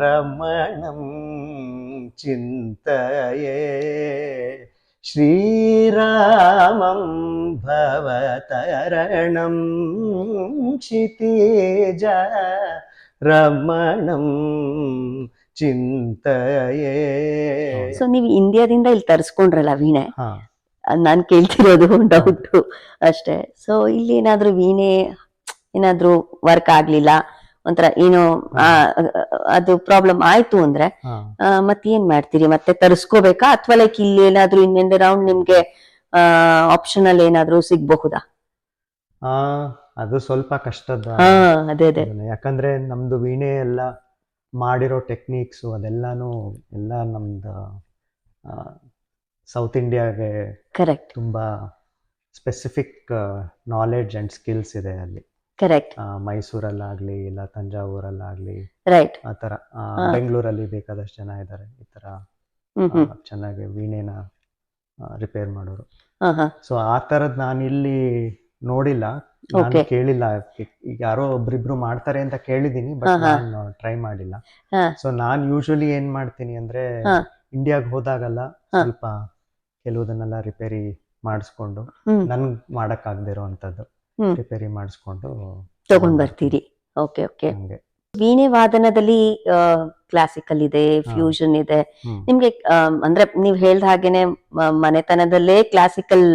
ರಮಣಂ ಚಿಂತಯೇ. ಶ್ರೀರಾಮಂ ಭವತರಣಂ ಕ್ಷಿತಿಜ ರಮಣಂ ಚಿಂತಯೇ. So ನೀವು ಇಂಡಿಯಾದಿಂದ ಇಲ್ಲಿ ತರಿಸ್ಕೊಂಡ್ರಲ್ಲ ವೀಣೆ? ನಾನು ಕೇಳ್ತಿರೋದು ಡೌಟ್ ಅಷ್ಟೇ. ಸೊ ಇಲ್ಲಿ ಏನಾದ್ರೂ ವೀಣೆ ಏನಾದ್ರೂ ವರ್ಕ್ ಆಗ್ಲಿಲ್ಲ? ಒಂಥರ ಏನು ಅದು ಪ್ರಾಬ್ಲಮ್ ಆಯ್ತು ಅಂದ್ರೆ ಮತ್ತೆ ಏನ್ ಮತ್ತೇನ್ ಮಾಡ್ತೀರಿ? ಮತ್ತೆ ತರಿಸ್ಕೋಬೇಕಾ? ಅಥವಾ ಲೈಕ್ ಇಲ್ಲಿ ಏನಾದ್ರೂ ಇನ್ನೊಂದು ರೌಂಡ್ ನಿಮ್ಗೆ ಆಪ್ಷನಲ್ ಏನಾದ್ರೂ ಸಿಗ್ಬಹುದಾ? ಆ, ಅದು ಸ್ವಲ್ಪ ಕಷ್ಟದ ಅದೇ ಅದೇ. ಯಾಕಂದ್ರೆ ನಮ್ದು ವೀಣೆ ಎಲ್ಲ ಮಾಡಿರೋ ಟೆಕ್ನಿಕ್ಸ್ ಅದೆಲ್ಲಾನು ಎಲ್ಲ ನಮ್ದು ಸೌತ್ ಇಂಡಿಯಾಗೆ ಕರೆಕ್ಟ್ ತುಂಬಾ ಸ್ಪೆಸಿಫಿಕ್ ನಾಲೆಡ್ಜ್ ಅಂಡ್ ಸ್ಕಿಲ್ಸ್ ಇದೆ ಅಲ್ಲಿ. ಕರೆಕ್ಟ್ ಮೈಸೂರಲ್ಲಾಗ್ಲಿ ಇಲ್ಲ ತಂಜಾವೂರಲ್ಲಾಗ್ಲಿ ರೈಟ್ ಆ ತರ ಬೆಂಗಳೂರಲ್ಲಿ ಬೇಕಾದಷ್ಟು ಜನ ಇದ್ದಾರೆ ಈ ತರ ಚೆನ್ನಾಗಿ ವೀಣೆನ ರಿಪೇರ್ ಮಾಡೋರು. ಸೊ ಆ ತರದ್ ನಾನು ಇಲ್ಲಿ ನೋಡಿಲ್ಲ ನಾನು. ಕೇಳಿಲ್ಲ ಈಗ ಯಾರೋ ಒಬ್ರಿಬ್ರು ಮಾಡ್ತಾರೆ ಅಂತ ಕೇಳಿದೀನಿ ಬಟ್. ನಾನು ಟ್ರೈ ಮಾಡಿಲ್ಲ. ಸೊ ನಾನ್ ಯೂಶಲಿ ಏನ್ ಮಾಡ್ತೀನಿ ಅಂದ್ರೆ ಇಂಡಿಯಾಗ ಹೋದಾಗಲ್ಲ ಸ್ವಲ್ಪ ಕೆಲವುದನ್ನೆಲ್ಲ ರಿಪೇರಿ ಮಾಡಿಸ್ಕೊಂಡು ನನ್ಗ್ ನನ್ ಮಾಡಕ್ ಆಗದಿರೋ ಅಂತದ್ದು. ರಿಪೇರಿ ಮಾಡಿಸ್ಕೊಂಡು ತಗೊಂಡ್ ಬರ್ತೀರಿ. Okay okay. ಹಂಗೆ. ವೀಣೆ ವಾದನದಲ್ಲಿ ಕ್ಲಾಸಿಕಲ್ ಇದೆ ಫ್ಯೂಷನ್ ಇದೆ. ನಿಮ್ಗೆ ಅಂದ್ರೆ ನೀವ್ ಹೇಳ್ದ ಹಾಗೇನೆ ಮನೆತನದಲ್ಲೇ ಕ್ಲಾಸಿಕಲ್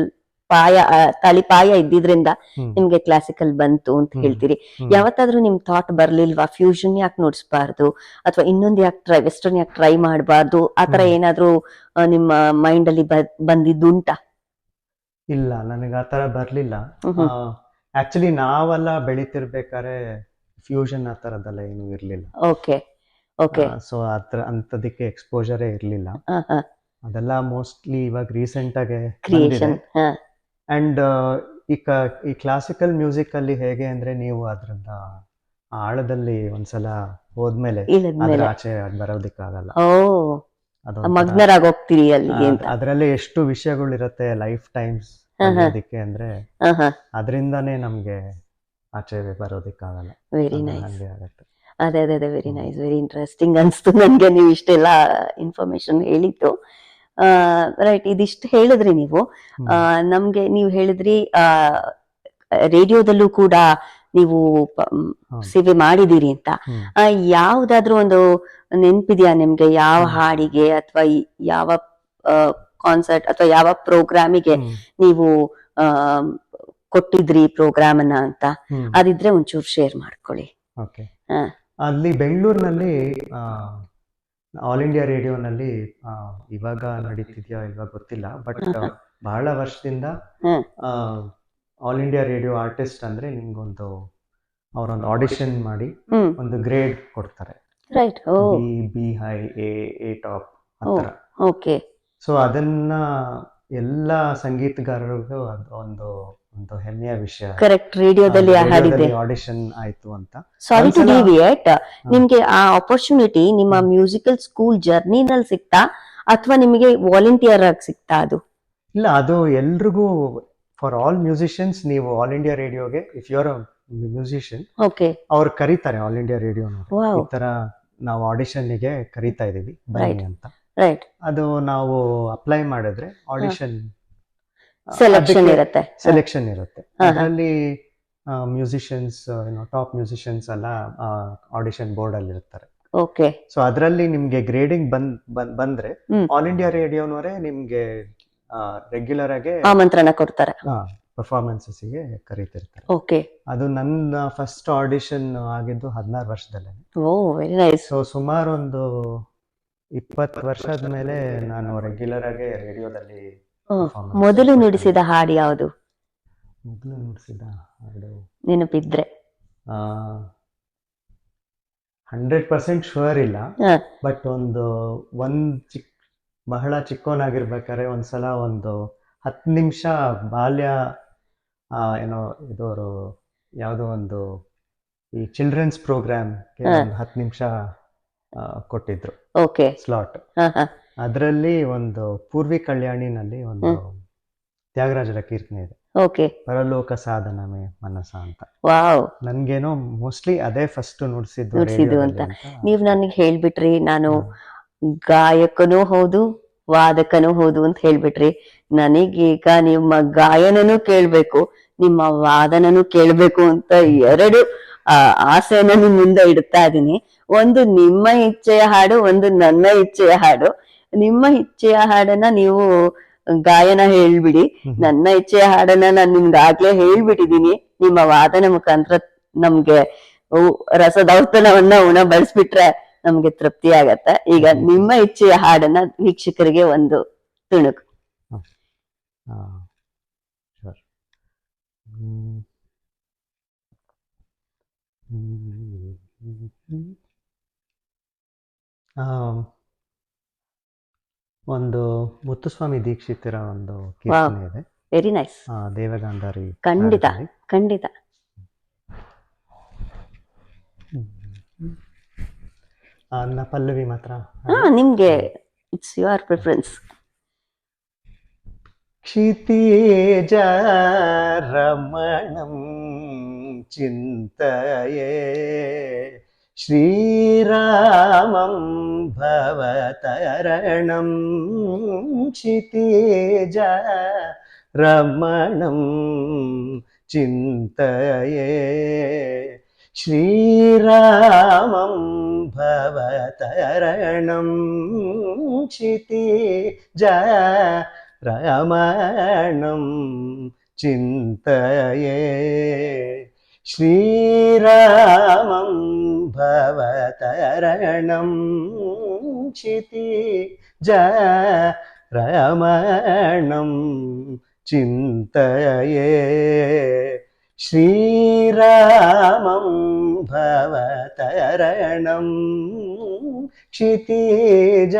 ಪಾಯ ತಾಳಿ ತಳಿಪಾಯ ಇದ್ದಿದ್ರಿಂದ. ನಿಮ್ಗೆ ಕ್ಲಾಸಿಕಲ್ ಬಂತು ಅಂತ ಹೇಳ್ತೀರಿ. ಯಾವತ್ತಾದ್ರೂ ನಿಮ್ ಥಾಟ್ ಬರ್ಲಿಲ್ವಾ? ಫ್ಯೂಷನ್ ಯಾಕೆ ನೋಡಿಸ್ಬಾರ್ದು? ಅಥವಾ ಇನ್ನೊಂದ್ ಯಾಕೆ ಟ್ರೈ ವೆಸ್ಟರ್ನ್ ಯಾಕೆ ಟ್ರೈ ಮಾಡಬಾರ್ದು? ಆತರ. ಏನಾದ್ರೂ ನಿಮ್ಮ ಮೈಂಡ್ ಅಲ್ಲಿ ಬಂದಿದ್ದುಂಟಾ? ಇಲ್ಲ ನನಗೆ ಆತರ ಬರ್ಲಿಲ್ಲ. ಆಕ್ಚುಲಿ ನಾವೆಲ್ಲ ಬೆಳಿತಿರ್ಬೇಕಾದ್ರೆ ಫ್ಯೂಷನ್ ಆ ಥರದ್ದೆಲ್ಲ ಏನು ಇರ್ಲಿಲ್ಲ. ಓಕೆ ಓಕೆ ಸೊ ಅದ್ರ ಅಂತದಕ್ಕೆ ಎಕ್ಸ್ಪೋಜರೇ ಇರ್ಲಿಲ್ಲ. ಅದೆಲ್ಲ ಮೋಸ್ಟ್ಲಿ ಇವಾಗ ರೀಸೆಂಟ್ ಆಗಿ ಕ್ರಿಯೇಷನ್ ಅಂಡ್ ಈ ಈ ಕ್ಲಾಸಿಕಲ್ ಮ್ಯೂಸಿಕ್ ಅಲ್ಲಿ ಹೇಗೆ ಅಂದ್ರೆ ನೀವು ಅದ್ರಿಂದ ಆಳದಲ್ಲಿ ಒಂದ್ಸಲ ಹೋದ್ಮೇಲೆ ಆಚೆ ಬರೋದಕ್ಕಾಗಲ್ಲ ಬರೋದಿಕ್ಕಾಗಲ್ಲ. ಓ ಅದೊಂಥರ- ಮಗ್ನರಾಗಿ ಹೋಗ್ತೀರಿ ಅಲ್ಲಿಗೆ ಆ, ಅಂತ. ಅದ್ರಲ್ಲಿ ಎಷ್ಟು ವಿಷಯಗಳಿರತ್ತೆ ಲೈಫ್ ಟೈಮ್ಸ್. ಅದಕ್ಕೆ ಅಂದ್ರೆ ಅದರಿಂದನೇ ನಮ್ಗೆ ಆಚೆ ಬರೋದಿಕ್ಕಾಗಲ್ಲ. ವೆರಿ ನೈಸ್ ಅದೇ ಅದೇ ಅದೇ. ವೆರಿ ನೈಸ್ ವೆರಿ ಇಂಟ್ರೆಸ್ಟಿಂಗ್ ಅನ್ಸ್ತು ನನ್ಗೆ. ನೀವು ಇಷ್ಟೆಲ್ಲ ಇನ್ಫಾರ್ಮೇಶನ್ ಹೇಳಿದ್ದು. ರೈಟ್ ಇದಿಷ್ಟು ಹೇಳಿದ್ರಿ ನೀವು. ನಮ್ಗೆ ನೀವು ಹೇಳಿದ್ರಿ ಆ ರೇಡಿಯೋದಲ್ಲೂ ಕೂಡ ನೀವು ಸೇವೆ ಮಾಡಿದೀರಿ ಅಂತ. ಯಾವ್ದಾದ್ರು ಒಂದು ನೆನ್ಪಿದ್ಯಾ ನಿಮ್ಗೆ? ಯಾವ ಹಾಡಿಗೆ ಅಥವಾ ಯಾವ ಕಾನ್ಸರ್ಟ್ ಅಥವಾ ಯಾವ ಪ್ರೋಗ್ರಾಮಿಗೆ ನೀವು ಕೊಟ್ಟಿದ್ರಿ ಪ್ರೋಗ್ರಾಮ್ ಅನ್ನ ಅಂತ. ಅದಿದ್ರೆ ಒಂಚೂರು ಶೇರ್ ಮಾಡ್ಕೊಳ್ಳಿ. ಅಲ್ಲಿ ಬೆಂಗಳೂರಿನಲ್ಲಿ ಆಲ್ ಇಂಡಿಯಾ ರೇಡಿಯೋನಲ್ಲಿ ಇವಾಗ ನಡೀತಿದ್ಯಾ ಇವಾಗ ಗೊತ್ತಿಲ್ಲ ಬಟ್. ಬಹಳ ವರ್ಷದಿಂದ. ಆಲ್ ಇಂಡಿಯಾ ರೇಡಿಯೋ ಆರ್ಟಿಸ್ಟ್ ಅಂದ್ರೆ ನಿಮ್ಗೊಂದು ಅವರೊಂದು ಆಡಿಷನ್ ಮಾಡಿ ಒಂದು ಗ್ರೇಡ್ ಕೊಡ್ತಾರೆ right B high A A top. Okay so ಅದನ್ನ ಎಲ್ಲ ಸಂಗೀತಗಾರರಿಗೂ ಅದು ಒಂದು ಒಂದು ಹೆಮ್ಮೆಯ ವಿಷಯ. ಕರೆಕ್ಟ್ ರೇಡಿಯೋದಲ್ಲಿ ಹಾಡಿದ್ದೆ ಆಡಿಷನ್ ಆಯ್ತು ಅಂತ. ಸಾರಿ ಟು ಡಿವಿಯೇಟ್ ನಿಮ್ಗೆ ಆ ಆಪರ್ಚುನಿಟಿ ನಿಮ್ಮ ಮ್ಯೂಸಿಕಲ್ ಸ್ಕೂಲ್ ಜರ್ನಿನಲ್ಲಿ ಸಿಕ್ತಾ? ಅಥವಾ ನಿಮಗೆ ವಾಲಂಟಿಯರ್ ಆಗಿ ಸಿಕ್ತಾ ಅದು? ಇಲ್ಲ ಅದು ಎಲ್ರಿಗೂ ಫಾರ್ ಆಲ್ ಮ್ಯೂಸಿಷಿಯನ್ಸ್ ನೀವು ಆಲ್ ಇಂಡಿಯಾ ರೇಡಿಯೋಗೆ if you are musician okay ಅವ್ರು ಕರೀತಾರೆ ಆಲ್ ಇಂಡಿಯಾ ರೇಡಿಯೋ ಈ ತರ ನಾವು ಆಡಿಷನ್ಗೆ ಕರೀತಾ ಇದೀವಿ. ಬನ್ನಿ ಅಂತ. ರೈಟ್ ಅದು ನಾವು ಅಪ್ಲೈ ಮಾಡಿದ್ರೆ ಆಡಿಷನ್ ಸೆಲೆಕ್ಷನ್ ಇರುತ್ತೆ. ಸೆಲೆಕ್ಷನ್ ಇರುತ್ತೆ. ಅದರಲ್ಲಿ ಮ್ಯೂಸಿಷಿಯನ್ಸ್ ಏನೋ ಟಾಪ್ ಮ್ಯೂಸಿಷಿಯನ್ಸ್ ಎಲ್ಲ ಆಡಿಷನ್ ಬೋರ್ಡ್ ಅಲ್ಲಿ ಇರ್ತಾರೆ. ಓಕೆ ಸೊ ಅದರಲ್ಲಿ ನಿಮ್ಗೆ ಗ್ರೇಡಿಂಗ್ ಬಂದ್ ಬಂದ್- ಬಂದ್ರೆ ಆಲ್ ಇಂಡಿಯಾ ರೇಡಿಯೋನವರೇ ನಿಮ್ಗೆ ರೆಗ್ಯುಲರ್ ಆಗಿ ಆಮಂತ್ರಣ ಕೊಡ್ತಾರೆ. ಪರ್ಫಾರ್ಮೆನ್ಸಸ್ಗೆ ಕರೀತಿರ್ತಾರೆ. ಓಕೆ ಅದು ನನ್ನ ಫಸ್ಟ್ ಆಡಿಷನ್ ಆಗಿದ್ದು ಹದಿನಾರು ವರ್ಷದಲ್ಲೇ ಓ ವೆರಿ ನೈಸ್ ಸೊ ಸುಮಾರು ಒಂದು ಇಪ್ಪತ್ತು ವರ್ಷದ ಮೇಲೆ ನಾನು ರೆಗ್ಯುಲರ್ ಆಗಿ ರೇಡಿಯೋದಲ್ಲಿ ಮೊದಲು ನುಡಿಸಿದ ಹಾಡು ಯಾವುದು? ಮೊದಲು ನುಡಿಸಿದ ಹಾಡು? ನೆನಪಿದ್ರೆ. ಹಂಡ್ರೆಡ್ ಪರ್ಸೆಂಟ್ ಶುವರ್ ಇಲ್ಲ. ಬಟ್ ಒಂದು ಒಂದ್ ಚಿಕ್ ಬಹಳ ಚಿಕ್ಕವನಾಗಿರ್ಬೇಕಾದ್ರೆ ಒಂದ್ಸಲ ಒಂದು ಹತ್ತು ನಿಮಿಷ ಬಾಲ್ಯ ಏನೋ ಇದವರು ಯಾವುದೋ ಒಂದು ಈ ಚಿಲ್ಡ್ರನ್ಸ್ ಪ್ರೋಗ್ರಾಮ್ ಹತ್ತು ನಿಮಿಷ ಕೊಟ್ಟಿದ್ರು. ಓಕೆ. ಸ್ಲಾಟ್ ಅದರಲ್ಲಿ ಒಂದು ಪೂರ್ವಿ ಕಲ್ಯಾಣಿನಲ್ಲಿ ಒಂದು ತ್ಯಾಗರಾಜರ ಕೀರ್ತನೆ ಇದೆ. ಓಕೆ. ಪರಲೋಕ ಸಾಧನಮೇ ಮನಸ ಅಂತ. ವಾವ್. ನನ್ಗೇನೋ ಮೋಸ್ಟ್ಲಿ ಅದೇ ಫಸ್ಟ್ ನುಡ್ಸಿದ್ದು ಅಂತ. ನೀವು ನನಗೆ ಹೇಳ್ಬಿಟ್ರಿ ನಾನು ಗಾಯಕನೂ ಹೌದು ವಾದಕನೂ ಹೌದು ಅಂತ ಹೇಳ್ಬಿಟ್ರಿ. ನನಗೀಗ ನಿಮ್ಮ ಗಾಯನನೂ ಕೇಳ್ಬೇಕು ನಿಮ್ಮ ವಾದನನೂ ಕೇಳ್ಬೇಕು ಅಂತ ಎರಡು ಆ, ಆಸೆನ ನಿಮ್ ಮುಂದೆ ಇಡ್ತಾ ಇದೀನಿ. ಒಂದು ನಿಮ್ಮ ಇಚ್ಛೆಯ ಹಾಡು ಒಂದು ನನ್ನ ಇಚ್ಛೆಯ ಹಾಡು. ನಿಮ್ಮ ಇಚ್ಛೆಯ ಹಾಡನ್ನ ನೀವು ಗಾಯನ ಹೇಳ್ಬಿಡಿ. ನನ್ನ ಇಚ್ಛೆಯ ಹಾಡನ್ನ ನಾನು ನಿಮ್ಗಾಗ್ಲೇ ಹೇಳ್ಬಿಟ್ಟಿದೀನಿ. ನಿಮ್ಮ ವಾದನ ಮುಖಾಂತರ ನಮ್ಗೆ ರಸ ದೌರ್ತನವನ್ನ ಉಣ ಬಳಸ್ಬಿಟ್ರೆ ನಮ್ಗೆ ತೃಪ್ತಿ ಆಗತ್ತೆ. ಈಗ ನಿಮ್ಮ ಇಚ್ಛೆಯ ಹಾಡನ್ನ ವೀಕ್ಷಕರಿಗೆ ಒಂದು ತುಣುಕು ಆ, sure. ಹ್ಮ್. ಹ್ಮ್. ಆ, ಒಂದು ಮುತ್ತುಸ್ವಾಮಿ ದೀಕ್ಷಿತರ ಒಂದು ಕೀರ್ತನೆ ಇದೆ. ವೆರಿ ನೈಸ್ ದೇವಗಾಂಧಾರಿ ಖಂಡಿತ ಖಂಡಿತ. ಅನ್ನ ಪಲ್ಲವಿ ಮಾತ್ರ? ಹಾ ನಿಮ್ಗೆ ಇಟ್ಸ್ ಯುವರ್ ಪ್ರಿಫರೆನ್ಸ್ ಕ್ಷಿತಿಯ ರಮಣಂ ചിന്തയേ. ശ്രീരാമം ഭവതരണം ക്ഷിതേജ രമണം ചിന്തയേ. ശ്രീരാമം ഭവതരണം ക്ഷിതേജ രമണം ചിന്തയേ. श्रीरामं भवतरणं क्षितिज रमणं चिन्तये श्रीरामं भवतरणं क्षितिज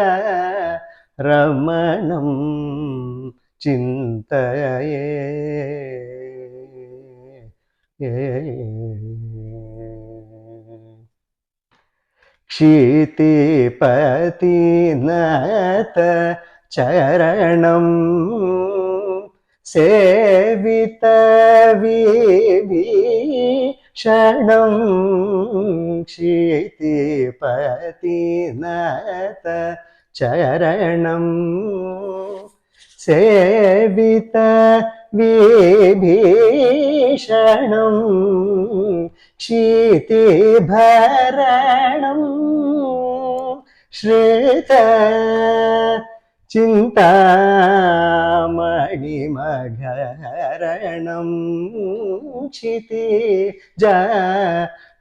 रमणं चिन्तये क्षितिपतिनत चरणं सेवितविभीषणं क्षितिपतिनत चरणं सेवित വിഭീഷണം. ക്ഷീതിഭരണം ശ്രുത ചിന്താമണിമരണം ക്ഷിതി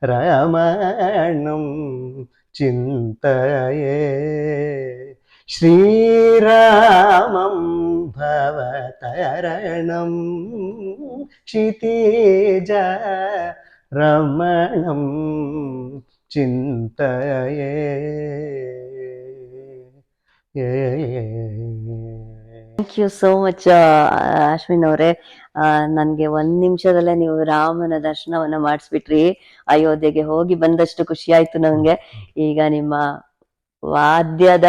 രമണം ചിന്തയേ श्रीरामं भवतरणं क्षितिज रमणं चिन्तये thank you so much Ashwin ಅವರೇ ನನ್ಗೆ ಒಂದ್ ನಿಮಿಷದಲ್ಲೇ ನೀವು ರಾಮನ ದರ್ಶನವನ್ನ ಮಾಡಿಸ್ಬಿಟ್ರಿ ಅಯೋಧ್ಯೆಗೆ ಹೋಗಿ ಬಂದಷ್ಟು ಖುಷಿ ಆಯ್ತು ನಂಗೆ ಈಗ ನಿಮ್ಮ ವಾದ್ಯದ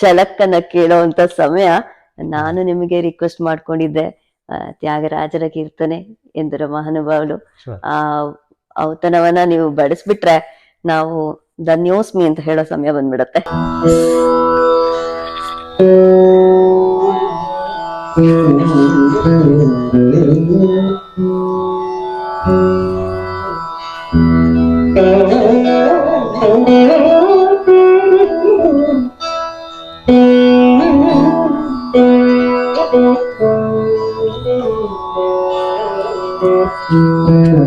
ಛಲಕ್ಕನ್ನ ಕೇಳೋವಂತ ಸಮಯ ನಾನು ನಿಮಗೆ ರಿಕ್ವೆಸ್ಟ್ ಮಾಡ್ಕೊಂಡಿದ್ದೆ. ಆ, ತ್ಯಾಗರಾಜರ ಕೀರ್ತನೆ ಎಂದರ ಮಹಾನುಭಾವಳು ಆ ಔತಣವನ್ನ ನೀವು ಬಡಿಸ್ಬಿಟ್ರೆ ನಾವು ಧನ್ಯೋಸ್ಮಿ ಅಂತ ಹೇಳೋ ಸಮಯ ಬಂದ್ಬಿಡತ್ತೆ. Thank you. Oh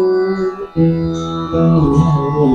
ವಾವ್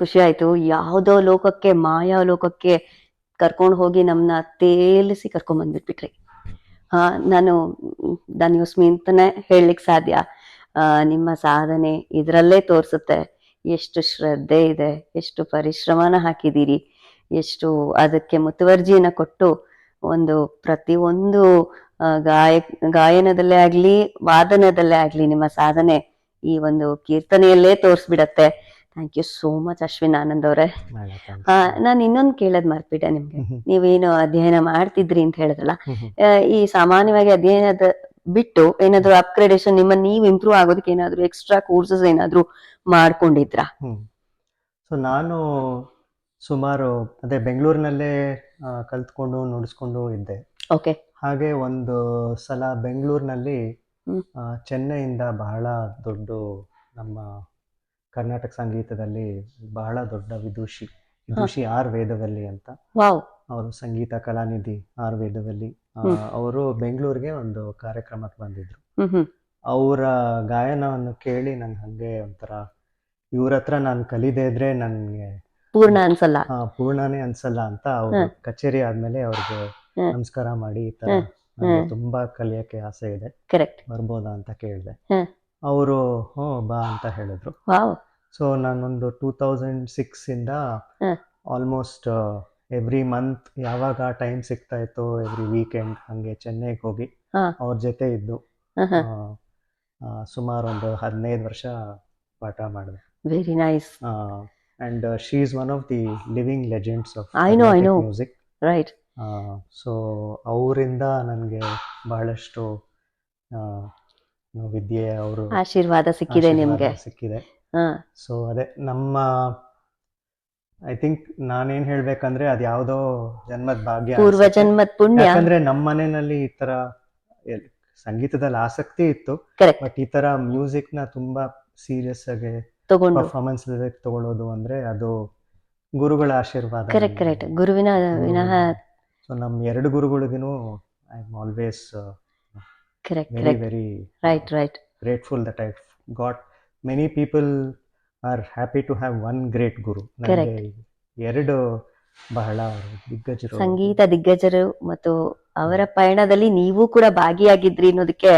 ಖುಷಿ ಆಯ್ತು. ಯಾವ್ದೋ ಲೋಕಕ್ಕೆ, ಮಾಯಾ ಲೋಕಕ್ಕೆ ಕರ್ಕೊಂಡು ಹೋಗಿ ನಮ್ನ ತೇಲಿಸಿ ಕರ್ಕೊಂಡ್ ಬಂದ್ಬಿಟ್ಬಿಟ್ರಿ. ನಾನು ನಾನು ಯೋಸ್ಮಿ ಅಂತಾನೆ ಹೇಳಲಿಕ್ಕೆ ಸಾಧ್ಯ. ನಿಮ್ಮ ಸಾಧನೆ ಇದರಲ್ಲೇ ತೋರಿಸುತ್ತೆ. ಎಷ್ಟು ಶ್ರದ್ಧೆ ಇದೆ, ಎಷ್ಟು ಪರಿಶ್ರಮನ ಹಾಕಿದ್ದೀರಿ. ಎಷ್ಟು ಅದಕ್ಕೆ ಮುತುವರ್ಜಿನ ಕೊಟ್ಟು ಒಂದು ಪ್ರತಿಯೊಂದು ಗಾಯ, ಗಾಯನದಲ್ಲೇ ಆಗ್ಲಿ, ವಾದನದಲ್ಲೇ ಆಗ್ಲಿ ನಿಮ್ಮ ಸಾಧನೆ ಈ ಒಂದು ಕೀರ್ತನೆಯಲ್ಲೇ ತೋರಿಸ್ಬಿಡತ್ತೆ. Thank you so much Ashwin Anand ಅವರೇ. ನಾನು ಇನ್ನೊಂದು ಕೇಳೋದ್ ಮರ್ತ್ಬಿಟ್ಟೆ ನಿಮ್ಗೆ. ನೀವೇನು ಅಧ್ಯಯನ ಮಾಡ್ತಿದ್ರಿ ಅಂತ ಹೇಳಿದ್ರಲ್ಲ. ಈ ಸಾಮಾನ್ಯವಾಗಿ ಅಧ್ಯಯನದ ಬಿಟ್ಟು ಏನಾದ್ರು ಅಪ್ಗ್ರೇಡೇಷನ್ ನಿಮ್ಮ ನೀವು ಇಂಪ್ರೂವ್ ಆಗೋದಕ್ಕೆ ಏನಾದ್ರು ಎಕ್ಸ್ಟ್ರಾ ಕೋರ್ಸಸ್ ಏನಾದ್ರು ಮಾಡ್ಕೊಂಡಿದ್ರ? ಸೊ ನಾನು ಸುಮಾರು ಅದೇ ಬೆಂಗಳೂರಿನಲ್ಲೇ ಕಲ್ತ್ಕೊಂಡು ನುಡಿಸ್ಕೊಂಡು ಇದ್ದೆ. ಓಕೆ ಹಾಗೆ ಒಂದು ಸಲ ಬೆಂಗಳೂರಿನಲ್ಲಿ ಚೆನ್ನೈಯಿಂದ ಬಹಳ ದೊಡ್ಡ ನಮ್ಮ ಕರ್ನಾಟಕ ಸಂಗೀತದಲ್ಲಿ ಬಹಳ ದೊಡ್ಡ ವಿದೂಷಿ ವಿದೂಷಿ ಆರ್ ವೇದವಲ್ಲಿ ಅಂತ ಅವರು ಸಂಗೀತ ಕಲಾನಿಧಿ ಆರ್ ವೇದವಲ್ಲಿ ಅವರು ಬೆಂಗಳೂರಿಗೆ ಒಂದು ಕಾರ್ಯಕ್ರಮಕ್ಕೆ ಬಂದಿದ್ರು. ಅವರ ಗಾಯನವನ್ನು ಕೇಳಿ ನನ್ ಹಂಗೆ ಒಂಥರ ಇವ್ರ ಹತ್ರ ನಾನು ಕಲಿದೆ ಇದ್ರೆ ನನ್ಗೆ ಪೂರ್ಣ ಅನ್ಸಲ್ಲ. ಪೂರ್ಣನೇ ಅನ್ಸಲ್ಲ ಅಂತ ಅವ್ರ ಕಚೇರಿ ಆದ್ಮೇಲೆ ಅವ್ರಿಗೆ ನಮಸ್ಕಾರ ಮಾಡಿ ಈ ತರ. ತುಂಬಾ ಕಲಿಯಕ್ಕೆ ಆಸೆ ಇದೆ. ಕರೆಕ್ಟ್ ಬರ್ಬೋದಾ ಅಂತ ಕೇಳಿದೆ. ಅವರು ಹ್ಞೂ ಬಾ ಅಂತ ಹೇಳಿದ್ರು. ವಾವ್. ಸೊ ನಾನೊಂದು ಟೂ ತೌಸಂಡ್ ಸಿಕ್ಸಿಂದ ಇಂದ ಆಲ್ಮೋಸ್ಟ್ ಎವ್ರಿ ಮಂತ್ ಯಾವಾಗ ಟೈಮ್ ಸಿಗ್ತಾ ಇತ್ತು ಎವ್ರಿ ವೀಕೆಂಡ್ ಹಂಗೆ ಚೆನ್ನೈಗೆ ಹೋಗಿ ಹಾ. ಅವ್ರ ಜೊತೆ ಇದ್ದು. ಆ, ಆ, ಸುಮಾರು ಒಂದು ಹದಿನೈದು ವರ್ಷ ಪಾಠ ಮಾಡಿದೆ. Very nice and she is one of the living legends of I know, I know. Music right so ಅವರಿಂದ ನನಗೆ ಬಹಳಷ್ಟು ವಿದ್ಯೆ ಅವರು ಆಶೀರ್ವಾದ ಸಿಕ್ಕಿದೆ ನಿಮ್ಗೆ. ಸಿಕ್ಕಿದೆ. ಸೊ ಅದೇ ನಮ್ಮ ಐ ಥಿಂಕ್ ನಾನೇನ್ ಹೇಳ್ಬೇಕಂದ್ರೆ ಅದ್ ಯಾವ್ದೋ ಜನ್ಮದ ಭಾಗ್ಯ ಪೂರ್ವ ಜನ್ಮದ ಪುಣ್ಯ. ಯಾಕಂದ್ರೆ ನಮ್ಮ ಮನೆಯಲ್ಲಿ ಈ ತರ ಸಂಗೀತದಲ್ಲಿ ಆಸಕ್ತಿ ಇತ್ತು. ಬಟ್ ಈ ತರ ಮ್ಯೂಸಿಕ್ನ ತುಂಬಾ ಸೀರಿಯಸ್ ಆಗಿ ಪರ್ಫಾರ್ಮೆನ್ಸ್ ತಗೊಳ್ಳೋದು ಅಂದ್ರೆ ಅದು ಗುರುಗಳ ಆಶೀರ್ವಾದ ಕರೆಕ್ಟ್ ಕರೆಕ್ಟ್ ಗುರುವಿನ ವಿನಃ ಸೊ ನಮ್ ಎರಡು ಗುರುಗಳಿಗೂ I am always correct. Very, very right right. grateful that I've got many people are happy to have one great guru. Correct. ನನಗೆ ಎರಡು ಬಹಳ ದಿಗ್ಗಜರು. ಸಂಗೀತ ದಿಗ್ಗಜರು ಮತ್ತು ಅವರ ಪಯಣದಲ್ಲಿ ನೀವು ಕೂಡ ಭಾಗಿಯಾಗಿದ್ರಿ ಅನ್ನೋದಕ್ಕೆ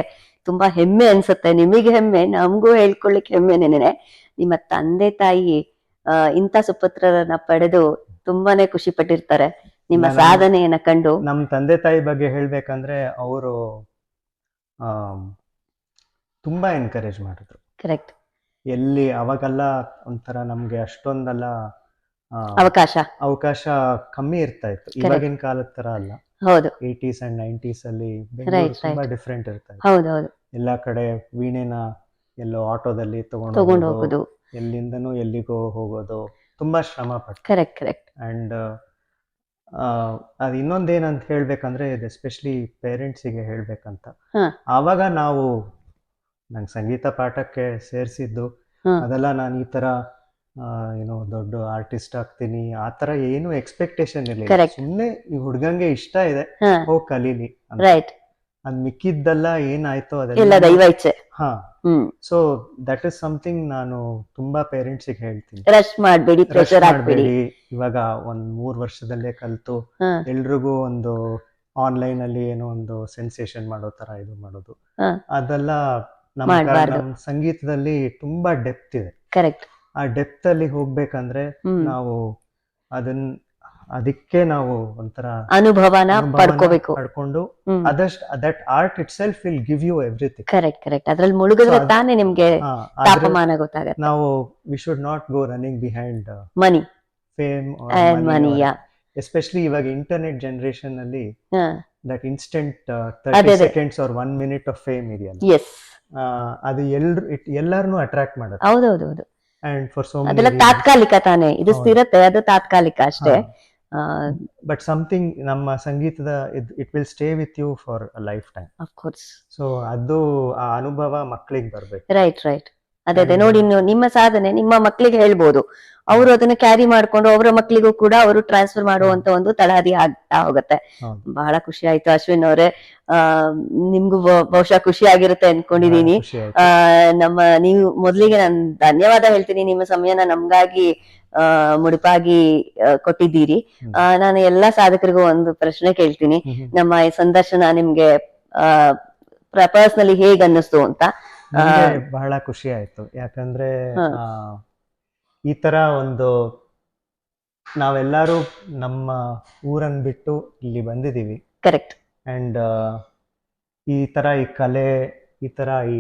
ತುಂಬಾ ಹೆಮ್ಮೆ ಅನ್ಸುತ್ತೆ. ನಿಮಗೆ ಹೆಮ್ಮೆ ನಮಗೂ ಹೇಳ್ಕೊಳ್ಳಿಕ್ಕೆ ಹೆಮ್ಮೆ ನೆನೆ ನಿಮ್ಮ ತಂದೆ ತಾಯಿ ಆ, ಇಂಥ ಸುಪುತ್ರರನ್ನ ಪಡೆದು ತುಂಬಾನೇ ಖುಷಿ ಪಟ್ಟಿರ್ತಾರೆ. ನಿಮ್ಮ ಸಾಧನೆಯನ್ನ ಕಂಡು. ನಮ್ಮ ತಂದೆ ತಾಯಿ ಬಗ್ಗೆ ಹೇಳ್ಬೇಕಂದ್ರೆ ಅವರು ತುಂಬಾ ಎನ್ಕರೇಜ್ ಮಾಡಿದ್ರು. ಕರೆಕ್ಟ್ ಎಲ್ಲಿ ಅವಾಗೆಲ್ಲ ಒಂಥರ ನಮ್ಗೆ ಅಷ್ಟೊಂದೆಲ್ಲ ಅವಕಾಶ. ಅವಕಾಶ ಕಮ್ಮಿ ಇರ್ತಾ ಇತ್ತು. ಇವಾಗಿನ ಕಾಲದ ತರ ಅಲ್ಲ. ಹೌದು. ಏಯ್ಟೀಸ್ ಅಂಡ್ ನೈಂಟೀಸ್ ಅಲ್ಲಿ ಬೆಂಗಳೂರು ತುಂಬಾ. ಡಿಫ್ರೆಂಟ್ ಇರ್ತಾ ಇತ್ತು. ಹೌದು ಹೌದು. ಎಲ್ಲಾ ಕಡೆ ವೀಣೆನ ಎಲ್ಲೋ ಆಟೋದಲ್ಲಿ ತಗೊಂಡು ಹೋಗುದು ಎಲ್ಲಿಂದನೂ ಎಲ್ಲಿಗೋ ಹೋಗೋದು. ತುಂಬಾ ಶ್ರಮ ಪಟ್ಟು ಕರೆಕ್ಟ್ ಕರೆಕ್ಟ್ ಅಂಡ್ ಅದು ಇನ್ನೊಂದೇನಂತ ಹೇಳ್ಬೇಕಂದ್ರೆ ಇದು ಎಸ್ಪೆಷಲಿ ಪೇರೆಂಟ್ಸಿಗೆ ಹೇಳ್ಬೇಕಂತ. ಆವಾಗ ನಾವು ನಂಗೆ ಸಂಗೀತ ಪಾಠಕ್ಕೆ ಸೇರಿಸಿದ್ದು. ಅದೆಲ್ಲ ನಾನು ಈ ತರ ಏನೋ ದೊಡ್ಡ ಆರ್ಟಿಸ್ಟ್ ಆಗ್ತೀನಿ ಆ ತರ ಏನು ಎಕ್ಸ್ಪೆಕ್ಟೇಷನ್ ಇರಲಿಲ್ಲ. ಸುಮ್ನೆ ಸುಮ್ಮನೆ ಈ ಹುಡ್ಗಂಗೆ ಇಷ್ಟ ಇದೆ ಹೋಗಿ ಕಲೀಲಿ ಅದ್ ಮಿಕ್ಕಿದ್ದೆಲ್ಲ ಏನಾಯ್ತೋ ಎಲ್ಲ ಅದೆಲ್ಲ ದೈವ ಇಚ್ಛೆ. ಹಾ. ಹ್ಮ್. ಸೊ ದಟ್ ಇಸ್ ಸಮಥಿಂಗ್ ನಾನು ತುಂಬಾ ಪೇರೆಂಟ್ಸಿಗೆ ಹೇಳ್ತೀನಿ. ರಶ್ ಮಾಡ್ಬೇಡಿ Rush ಪ್ರೆಷರ್ ಹಾಕ್ಬೇಡಿ. ಮಾಡ್ಬೇಡಿ. ಇವಾಗ ಒಂದ್ ಮೂರ್ ವರ್ಷದಲ್ಲೇ ಕಲ್ತು ಹಾ. ಎಲ್ರಿಗೂ ಒಂದು ಆನ್ಲೈನ್ ಅಲ್ಲಿ ಏನೋ ಒಂದು ಸೆನ್ಸೇಷನ್ ಮಾಡೋ ತರ ಇದು ಮಾಡೋದು. ಹಾ. ಅದೆಲ್ಲ ನಮ್ಮ ಮಾಡ್ಬಾರ್ದು. ನಮ್ಮ ಸಂಗೀತದಲ್ಲಿ ತುಂಬಾ ಡೆಪ್ತ್ ಇದೆ. ಕರೆಕ್ಟ್ ಆ ಡೆಪ್ತ್ ಅಲ್ಲಿ ಹೋಗ್ಬೇಕಂದ್ರೆ ಹ್ಮ್. ನಾವು ಅದನ್ ಅದಕ್ಕೆ ನಾವು ಒಂಥರ ಅನುಭವನ ಪಡ್ಕೋಬೇಕು. ಪಡ್ಕೊಂಡು ಅದಷ್ಟು that art itself will give you everything correct correct ಅದ್ರಲ್ಲಿ ಮುಳುಗಿದ್ರೆ ತಾನೇ ನಿಮ್ಗೆ ತಾಪಮಾನ ಗೊತ್ತಾಗುತ್ತೆ. ನಾವು we should not go running behind money fame money yeah especially ಇವಾಗ ಇಂಟರ್ನೆಟ್ ಜನರೇಷನ್ ಅಲ್ಲಿ that instant thirty seconds or one minute of fame ಇದೆಯಲ್ಲ. ಎಸ್ ಅದು ಎಲ್ರು ಇಟ್ ಎಲ್ಲಾರನು ಅಟ್ರಾಕ್ಟ್ ಮಾಡುತ್ತೆ. ಹೌದು ಅಂಡ್ ಫಾರ್ ಸೋ ಅದೆಲ್ಲ ತಾತ್ಕಾಲಿಕ ತಾನೇ. ಇದು. ಸ್ಥಿರತೆ ಅದು ತಾತ್ಕಾಲಿಕ ಅಷ್ಟೇ. ಬಟ್ ಸಮಥಿಂಗ್ ನಮ್ಮ ಸಂಗೀತದ it will stay with you for lifetime of course so ಅದು ಆ ಅನುಭವ ಮಕ್ಕಳಿಗೆ ಬರಬೇಕು. ರೈಟ್ ರೈಟ್ ಅದೇ ಅದೇ. ನೋಡಿ ನೀವು ನಿಮ್ಮ ಸಾಧನೆ ನಿಮ್ಮ ಮಕ್ಕಳಿಗೆ ಹೇಳ್ಬೋದು. ಅವರು ಅದನ್ನ ಕ್ಯಾರಿ ಮಾಡ್ಕೊಂಡು ಅವರ ಮಕ್ಕಳಿಗೂ ಕೂಡ ಅವರು ಟ್ರಾನ್ಸ್ಫರ್ ಮಾಡುವಂತ ಒಂದು ತಳಹದಿ ಆಗ್ತಾ ಹೋಗುತ್ತೆ. ಬಹಳ ಖುಷಿ ಆಯ್ತು ಅಶ್ವಿನ್ ಅವರೇ. ಆ ನಿಮ್ಗೂ ಬಹು- ಬಹುಶಃ ಖುಷಿ ಆಗಿರುತ್ತೆ ಅನ್ಕೊಂಡಿದೀನಿ. ಆ ನಮ್ಮ ನೀವು ಮೊದಲಿಗೆ ನಾನು ಧನ್ಯವಾದ ಹೇಳ್ತೀನಿ. ನಿಮ್ಮ ಸಮಯನ ನಮ್ಗಾಗಿ ಆ ಮುಡಿಪಾಗಿ ಕೊಟ್ಟಿದ್ದೀರಿ. ಆ, ನಾನು ಎಲ್ಲಾ ಸಾಧಕರಿಗೂ ಒಂದು ಪ್ರಶ್ನೆ ಕೇಳ್ತೀನಿ. ನಮ್ಮ ಈ ಸಂದರ್ಶನ ನಿಮ್ಗೆ ಆ ಪರ್ಸನಲಿ ಹೇಗ್ ಅನ್ನಿಸ್ತು ಅಂತ. ಬಹಳ ಖುಷಿ ಆಯ್ತು. ಯಾಕಂದ್ರೆ ಈ ತರ ಒಂದು ನಾವೆಲ್ಲರೂ ನಮ್ಮ ಊರನ್ ಬಿಟ್ಟು ಇಲ್ಲಿ ಬಂದಿದೀವಿ ಕರೆಕ್ಟ್ ಅಂಡ್ ಈ ತರ ಈ ಕಲೆ ಈ ತರ ಈ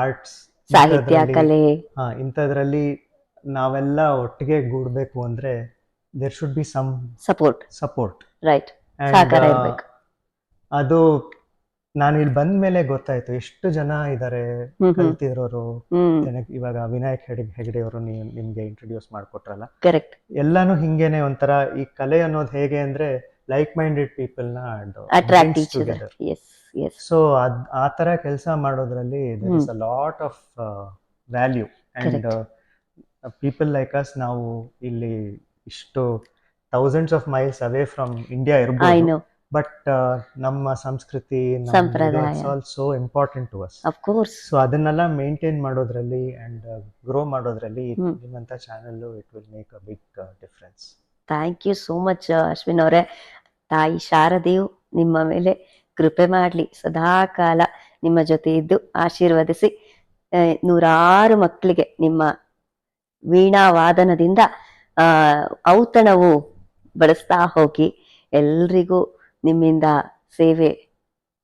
ಆರ್ಟ್ಸ್ ಸಾಹಿತ್ಯ ಕಲೆ. ಹಾ ಇಂಥದ್ರಲ್ಲಿ ನಾವೆಲ್ಲ ಒಟ್ಟಿಗೆ ಗೂಡ್ಬೇಕು ಅಂದ್ರೆ there should be some support support right. ಅದು ನಾನು ಇಲ್ಲಿ ಬಂದ ಮೇಲೆ ಗೊತ್ತಾಯ್ತು ಎಷ್ಟು ಜನ ಇದ್ದಾರೆ ಹ್ಮ್ ಕಲ್ತಿರೋರು. ಇವಾಗ ವಿನಾಯಕ್ ಹೆಡ್ ಹೆಗಡೆ ಅವರು ನಿಮ್ಗೆ ಇಂಟ್ರೊಡ್ಯೂಸ್ ಮಾಡ್ಕೊಟ್ರಲ್ಲ. ಕರೆಕ್ಟ್ ಎಲ್ಲಾನು ಹಿಂಗೇನೆ ಒಂಥರ ಈ ಕಲೆ ಅನ್ನೋದು ಹೇಗೆ ಅಂದ್ರೆ ಲೈಕ್ ಮೈಂಡೆಡ್ ಪೀಪಲ್ನ ಸೊ ಆ ತರ ಕೆಲಸ ಮಾಡೋದ್ರಲ್ಲಿ there is a lot of value and people like us ನಾವು ಇಲ್ಲಿ ಇಷ್ಟು thousands of miles away from India ಇರ್ಬೋದು. ಬಟ್ ನಮ್ಮ ಸಂಸ್ಕೃತಿ ಸಂಪ್ರದಾಯ. Also important to us of course so ಅದನ್ನೆಲ್ಲ ಮೇಂಟೈನ್ ಮಾಡೋದ್ರಲ್ಲಿ ಅಂಡ್ ಗ್ರೋ ಮಾಡೋದ್ರಲ್ಲಿ ಹ್ಮ್. ನಿಮ್ಮಂತ channel it will make a big difference thank you so much Ashwin ಅವರೇ. ತಾಯಿ ಶಾರದೆಯು ನಿಮ್ಮ ಮೇಲೆ ಕೃಪೆ ಮಾಡಲಿ. ಸದಾ ಕಾಲ ನಿಮ್ಮ ಜೊತೆ ಇದ್ದು ಆಶೀರ್ವದಿಸಿ ನೂರಾರು ಮಕ್ಕಳಿಗೆ ನಿಮ್ಮ ವೀಣಾ ವಾದನದಿಂದ ಔತಣವು ಬಳಸ್ತಾ ಹೋಗಿ. ಎಲ್ರಿಗೂ ನಿಮ್ಮಿಂದ ಸೇವೆ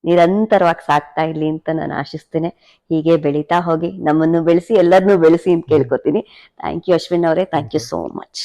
ನಿರಂತರವಾಗಿ ಸಾಕ್ತಾ ಇರಲಿ ಅಂತ ನಾನು ಆಶಿಸ್ತೇನೆ. ಹೀಗೆ ಬೆಳೀತಾ ಹೋಗಿ ನಮ್ಮನ್ನು ಬೆಳೆಸಿ ಎಲ್ಲರನ್ನೂ ಬೆಳೆಸಿ ಅಂತ ಕೇಳ್ಕೊತೀನಿ. ಥ್ಯಾಂಕ್ ಯು ಅಶ್ವಿನ್ ಅವರೇ. Thank you so much